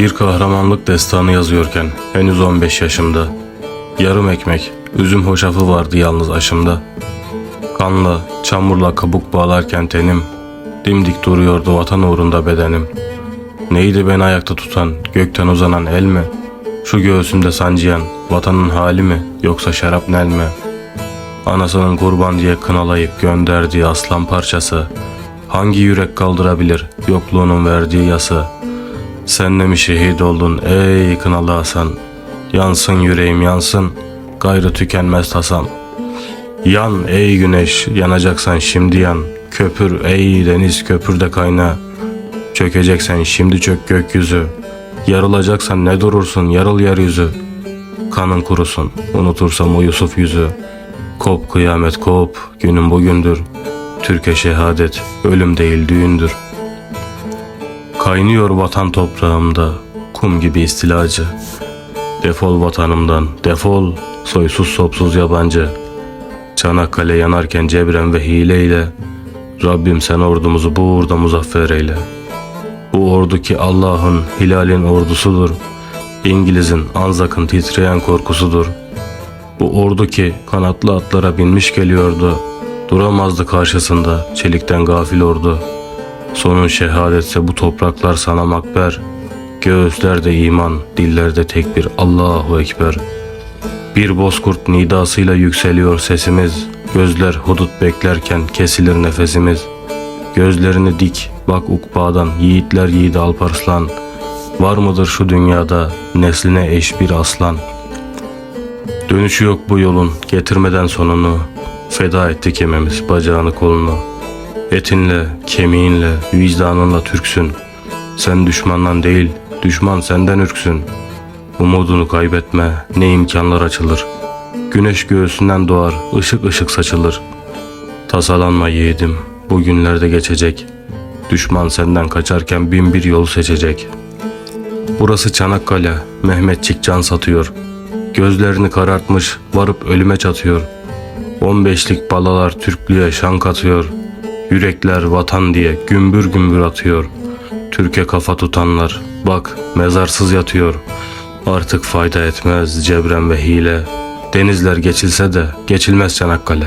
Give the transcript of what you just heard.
Bir kahramanlık destanı yazıyorken henüz 15 yaşımda. Yarım ekmek, üzüm hoşafı vardı yalnız aşımda. Kanla, çamurla kabuk bağlarken tenim, dimdik duruyordu vatan uğrunda bedenim. Neydi beni ayakta tutan, gökten uzanan el mi? Şu göğsümde sancıyan, vatanın hali mi, yoksa şarapnel mi? Anasının kurban diye kınalayıp gönderdiği aslan parçası, hangi yürek kaldırabilir yokluğunun verdiği yası? Sen de mi şehit oldun ey kınalı Hasan? Yansın yüreğim yansın, gayrı tükenmez tasam. Yan ey güneş, yanacaksan şimdi yan. Köpür ey deniz, köpürde kayna. Çökeceksen şimdi çök gökyüzü. Yarılacaksan ne durursun, yarıl yeryüzü. Kanın kurusun, unutursam o Yusuf yüzü. Kop kıyamet kop, günün bugündür. Türkiye şehadet, ölüm değil düğündür. Kaynıyor vatan toprağımda, kum gibi istilacı. Defol vatanımdan, defol, soysuz sopsuz yabancı. Çanakkale yanarken cebren ve hileyle, Rabbim sen ordumuzu bu uğurda muzaffer eyle. Bu ordu ki Allah'ın, hilalin ordusudur. İngiliz'in, Anzak'ın titreyen korkusudur. Bu ordu ki kanatlı atlara binmiş geliyordu. Duramazdı karşısında çelikten gafil ordu. Sonun şehadetse bu topraklar sana makber. Göğüslerde iman, dillerde tek bir Allahu Ekber. Bir bozkurt nidasıyla yükseliyor sesimiz. Gözler hudut beklerken kesilir nefesimiz. Gözlerini dik, bak ukbadan, yiğitler yiğidi Alparslan. Var mıdır şu dünyada nesline eş bir aslan? Dönüşü yok bu yolun, getirmeden sonunu. Feda etti kememiz, bacağını kolunu. Etinle, kemiğinle, vicdanınla Türksün. Sen düşmandan değil, düşman senden ürksün. Umudunu kaybetme, ne imkanlar açılır. Güneş göğsünden doğar, ışık ışık saçılır. Tasalanma yiğidim, bu günlerde geçecek. Düşman senden kaçarken bin bir yol seçecek. Burası Çanakkale, Mehmetçik can satıyor. Gözlerini karartmış, varıp ölüme çatıyor. 15'lik balalar Türklüğe şan katıyor. Yürekler vatan diye gümbür gümbür atıyor. Türkiye kafa tutanlar, bak mezarsız yatıyor. Artık fayda etmez cebren ve hile. Denizler geçilse de geçilmez Çanakkale.